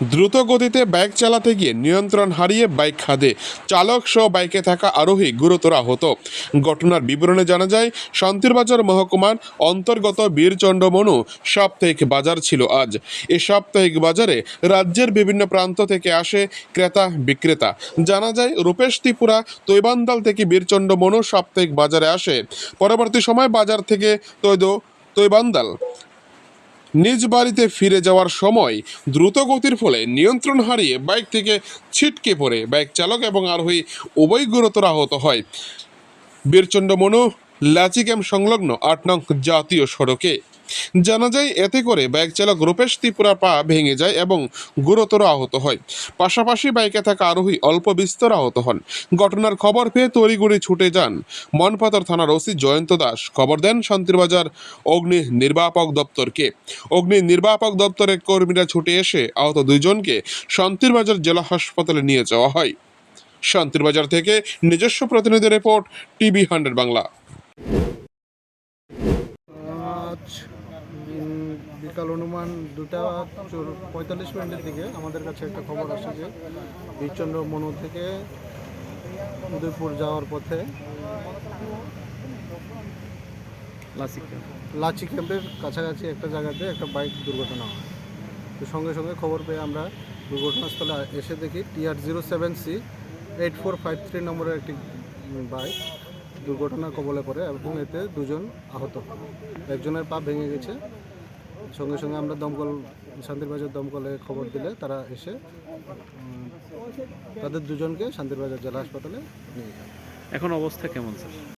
দ্রুত গতিতে বাইক চালাতে গিয়ে নিয়ন্ত্রণ হারিয়ে বাইক খাদে, চালক সহ বাইকে থাকা আরোহী গুরুতর আহত। ঘটনার বিবরণে জানা যায় শান্তিরবাজার মহকুমার অন্তর্গত বীরচন্ডমনু সাপ্তাহিক বাজার ছিল আজ। এ সাপ্তাহিক বাজারে রাজ্যের বিভিন্ন প্রান্ত থেকে আসে ক্রেতা বিক্রেতা। জানা যায়, রূপেশ ত্রিপুরা, তৈবান্দাল থেকে বীরচন্ডমনু সাপ্তাহিক বাজারে আসে। পরবর্তী সময় বাজার থেকে তৈদ, তৈবান্দাল। নিজ বাড়িতে ফিরে যাওয়ার সময় দ্রুত গতির ফলে নিয়ন্ত্রণ হারিয়ে বাইক থেকে ছিটকে পড়ে। বাইক চালক এবং আরোহী উভয় গুরুতর আহত হয়। বীরচন্ড মনু লাচিক্যাম সংলগ্ন আট নং জাতীয় সড়কে। জানা যায়, এতে করে বাইক চালক রূপেশ ত্রিপুরা পা ভেঙে যায় এবং গুরুতর আহত হয়। পাশাপাশি বাইকে থাকা আরোহী অল্প বিস্তর আহত হন। ঘটনার খবর পেয়ে তড়িগুড়ি ছুটে যান মনপাতর থানার ওসি জয়ন্ত দাস। খবর দেন শান্তিরবাজার অগ্নি নির্বাপক দপ্তরকে। অগ্নি নির্বাপক দপ্তরের কর্মীরা ছুটে এসে আহত দুইজনকে শান্তিরবাজার জেলা হাসপাতালে নিয়ে যাওয়া হয়। শান্তিরবাজার থেকে নিজস্ব প্রতিনিধি রিপোর্ট, টিভি হান্ড্রেড বাংলা। আজ বিকাল অনুমান দুটা পঁয়তাল্লিশ মিনিটের দিকে আমাদের কাছে একটা খবর আসে যে বীরচন্দ্র মনু থেকে উদয়পুর যাওয়ার পথে লাচি ক্যাম্পের কাছাকাছি একটা জায়গাতে একটা বাইক দুর্ঘটনা হয়। তো সঙ্গে সঙ্গে খবর পেয়ে আমরা দুর্ঘটনাস্থলে এসে দেখি TR zero seven C eight four five three নম্বরের একটি বাইক। দুর্ঘটনার কবলে পড়ে এবং এতে দুজন আহত। একজনের পা ভেঙে গেছে। সঙ্গে সঙ্গে আমরা দমকল, শান্তিরবাজার দমকলে খবর দিলে তারা এসে তাদের দুজনকে শান্তিরবাজার জেলা হাসপাতালে নিয়ে যায়। এখন অবস্থা কেমন, স্যার?